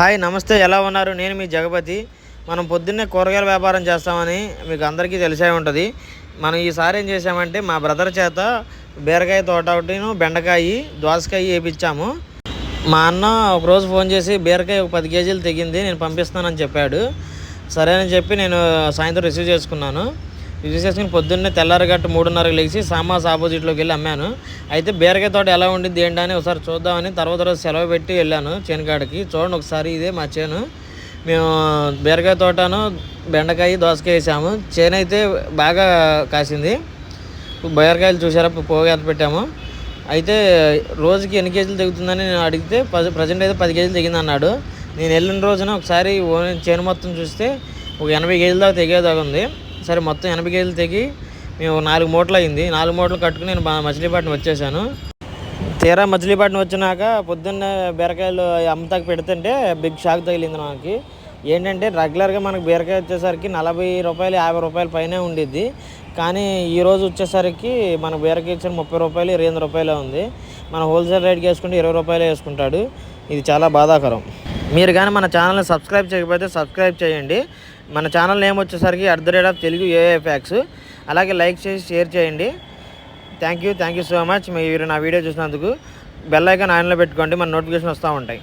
Hi నమస్తే. ఎలా ఉన్నారు? నేను మీ జగపతి. మనం పొద్దున్నే కూరగాయల వ్యాపారం చేస్తామని మీకు అందరికీ తెలిసే ఉంటుంది. మనం ఈసారి ఏం చేసామంటే మా బ్రదర్ చేత బీరకాయ తోట ఒకటిను బెండకాయ దోసకాయ వేయించాము మా అన్న ఒకరోజు ఫోన్ చేసి బీరకాయ ఒక పది కేజీలు తెగింది నేను పంపిస్తానని చెప్పాడు. సరే అని చెప్పి నేను సాయంత్రం రిసీవ్ చేసుకున్నాను. రిసీవ్ చేసుకుని పొద్దున్నే తెల్లారగట్టు మూడున్నరకు లేచి సామాస్ ఆపోజిట్లోకి వెళ్ళి అమ్మాను. అయితే బీరకాయ తోట ఎలా ఉండింది ఏంటి అని ఒకసారి చూద్దామని తర్వాత రోజు సెలవు పెట్టి వెళ్ళాను చేనుకాడికి. చూడండి ఒకసారి ఇదే మా చేను. మేము బీరకాయ తోటను బెండకాయ దోసకాయ వేసాము. చేను అయితే బాగా కాసింది. బీరకాయలు చూసారా? పోగా ఎంత పెట్టాము. అయితే రోజుకి ఎన్ని కేజీలు తెగుతుందని నేను అడిగితే పది ప్రజెంట్ అయితే పది కేజీలు తెగింది అన్నాడు. నేను వెళ్ళిన రోజున ఒకసారి ఓ- చేను మొత్తం చూస్తే ఒక ఎనభై కేజీల దాకా తెగేదాకా ఉంది. సరే మొత్తం ఎనభై కేజీలు తెగి మేము నాలుగు మూటలు అయింది. నాలుగు మూటలు కట్టుకుని నేను మచిలీపట్నం వచ్చేసాను. తీరా మచిలీపట్నం వచ్చినాక పొద్దున్న బీరకాయలు అమ్మతాకి పెడుతుంటే బిగ్ షాక్ తగిలింది నాకు. ఏంటంటే రెగ్యులర్గా మనకు బీరకాయ వచ్చేసరికి నలభై రూపాయలు యాభై రూపాయల పైనే ఉండిద్ది. కానీ ఈ రోజు వచ్చేసరికి మన బీరకాయ ఇచ్చిన ముప్పై రూపాయలు ఇరవై రూపాయలే ఉంది. మన హోల్సేల్ రేట్కి వేసుకుంటే ఇరవై రూపాయలే వేసుకుంటాడు. ఇది చాలా బాధాకరం. మీరు కానీ మన ఛానల్ని సబ్స్క్రైబ్ చేయకపోతే సబ్స్క్రైబ్ చేయండి. మన ఛానల్ నేమ్ వచ్చేసరికి at the rate of Telugu A A facts అలాగే లైక్ చేసి షేర్ చేయండి. Thank you thank you so much. మీరు నా వీడియో చూసినందుకు బెల్ ఐకాన్ ఆన్లో పెట్టుకోండి మన నోటిఫికేషన్ వస్తూ ఉంటాయి.